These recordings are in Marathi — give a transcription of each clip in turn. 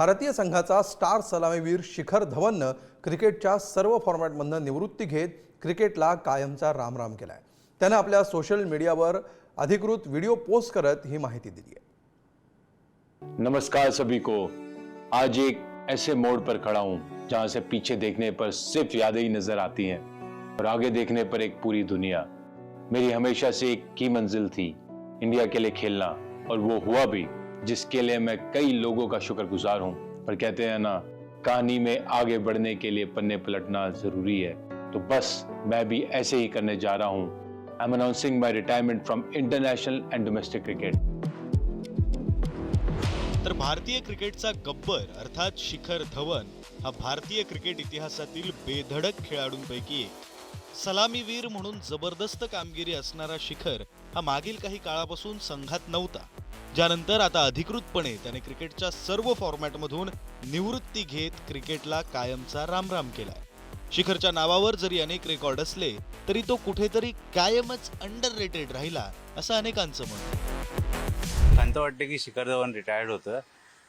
भारतीय संघाचा स्टार सलामीवीर शिखर धवननं क्रिकेटच्या सर्व फॉर्मॅटमधनं निवृत्ती घेत क्रिकेटला कायमचा रामराम आहे त्यानं आपल्या सोशल मीडियावर अधिकृत व्हिडिओ पोस्ट करत ही माहिती दिली आहे. नमस्कार सभी को आज एक ऐसे मोड़ पर खड़ा हूं जहां से पीछे देखने पर सिर्फ यादें ही नजर आती हैं और आगे देखने पर एक पूरी दुनिया। मेरी हमेशा से एक की मंजिल थी इंडिया के लिए खेलना और वो हुआ भी। जिसके लिए मैं कई लोगों का शुक्रगुजार हूं। पर कहते हैं ना कहानी में आगे बढ़ने के लिए पन्ने पलटना जरूरी है। तो बस मैं भी ऐसे ही करने जा रहा हूं। I am announcing my retirement from international and domestic cricket तर भारतीय क्रिकेटचा गब्बर अर्थात शिखर धवन हा भारतीय क्रिकेट इतिहासातील बेधडक खेळाडूंपैकी एक. सलामीवीर म्हणून जबरदस्त कामगिरी असणारा शिखर हा मागील काही काळापासून संघात नव्हता. ज्यानंतर आता अधिकृतपणे त्याने क्रिकेटच्या सर्व फॉर्मॅटमधून निवृत्ती घेत क्रिकेटला कायमचा रामराम केलाय. शिखरच्या नावावर जरी अनेक रेकॉर्ड असले तरी तो कुठेतरी कायमच अंडर रेटेड राहिला असं अनेकांचं मत आहे. वाटतं वाटते की शिखर धवन रिटायर्ड होतं.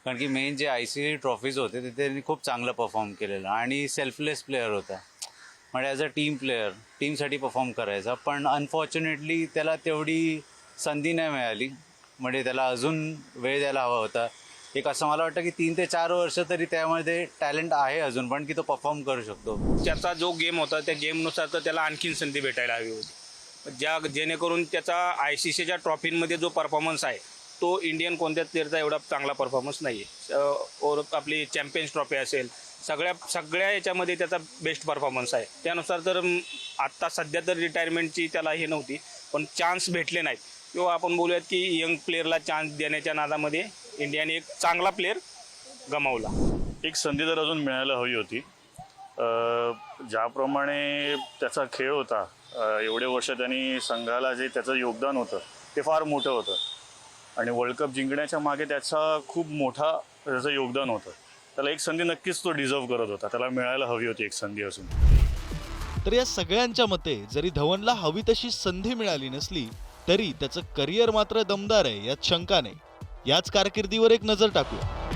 कारण की मेन जे आय सी सी ट्रॉफीज होते तिथे त्यांनी खूप चांगलं परफॉर्म केलेलं. आणि सेल्फलेस प्लेअर होता. म्हणजे ॲज अ टीम प्लेअर टीमसाठी परफॉर्म करायचा. पण अनफॉर्च्युनेटली त्याला तेवढी संधी नाही मिळाली. म्हणजे त्याला अजून वेळ द्यायला हवा होता. एक असं मला वाटतं की तीन ते चार वर्ष तरी त्यामध्ये टॅलेंट आहे अजून पण की तो परफॉर्म करू शकतो. त्याचा जो गेम होता त्या गेमनुसार तर त्याला आणखीन संधी भेटायला हवी होती. ज्या जेणेकरून त्याचा आय सी सीच्या ट्रॉफींमध्ये जो परफॉर्मन्स आहे तो इंडियन कोणत्याच प्लेअरचा एवढा चांगला परफॉर्मन्स नाही आहे आपली चॅम्पियन्स ट्रॉफी असेल सगळ्या सगळ्या याच्यामध्ये त्याचा बेस्ट परफॉर्मन्स आहे. त्यानुसार तर आत्ता सध्या तर रिटायरमेंटची त्याला हे नव्हती पण चान्स भेटले नाहीत. किंवा आपण बोलूयात की यंग प्लेअरला चान्स देण्याच्या नादामध्ये इंडियाने एक चांगला प्लेअर गमावला. एक संधी तर अजून मिळायला हवी होती. ज्याप्रमाणे त्याचा खेळ होता एवढे वर्ष त्यांनी संघाला जे त्याचं योगदान होतं ते फार मोठं होतं. आणि वर्ल्ड कप जिंकण्याच्या मागे त्याचा खूप मोठा त्याचं योगदान होतं. त्याला एक संधी नक्कीच तो डिझर्व करत होता. त्याला मिळायला हवी होती एक संधी अजून. तर या सगळ्यांच्या मते जरी धवनला हवी तशी संधी मिळाली नसली तरी त्याचं करिअर मात्र दमदार आहे यात शंका नाही. याच कारकिर्दीवर एक नजर टाकूया.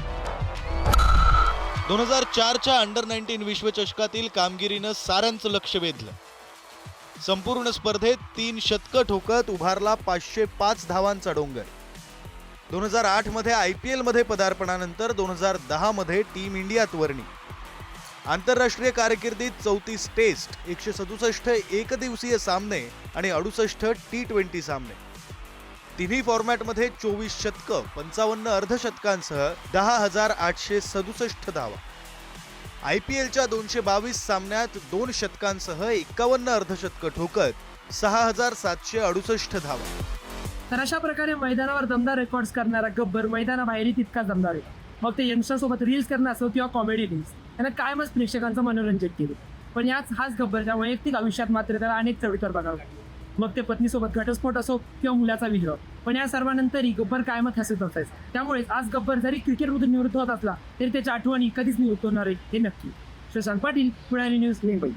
दोन हजार चारच्या अंडर नाईन्टीन विश्वचषकातील कामगिरीनं साऱ्यांचं लक्ष वेधलं. संपूर्ण स्पर्धेत तीन शतकं ठोकत उभारला पाचशे पाच धावांचा डोंगर. दोन हजार आठमध्ये आय पी एलमध्ये पदार्पणानंतर दोन हजार दहामध्ये टीम इंडियात वर्णी. आंतरराष्ट्रीय कारकिर्दीत चौतीस टेस्ट एकशे सदुसष्ट एकदिवसीय सामने आणि अडुसष्ट टी ट्वेंटी सामने. तिन्ही फॉर्मॅटमध्ये चोवीस शतकं पंचावन्न अर्धशतकांसह दहा हजार आठशे सदुसष्ट धावा. आय पी एलच्या दोनशे बावीस सामन्यात दोन शतकांसह एकावन्न अर्धशतकं ठोकत सहा हजार सातशे अडुसष्ट धावा. तर अशा प्रकारे मैदानावर दमदार रेकॉर्ड्स करणारा गब्बर मैदानाबाहेरही तितका दमदार आहे. मग ते यंगस्टरसोबत रील्स करणं असो किंवा कॉमेडी रील्स त्यानं कायमच प्रेक्षकांचं मनोरंजन केलं. पण याच हाच गब्बरच्या वैयक्तिक आयुष्यात मात्र त्याला अनेक चढउतार बघावं लागले. मग ते पत्नीसोबत घटस्फोट असो किंवा मुलाचा विग्रह पण या सर्वानंतरही गब्बर कायमच हसत असायचं. त्यामुळेच आज गब्बर जरी क्रिकेटमधून निवृत्त होत असला तरी त्याच्या आठवणी कधीच निवृत्त होणार आहे हे नक्की. शशांक पाटील पुण्याली न्यूज मुंबई.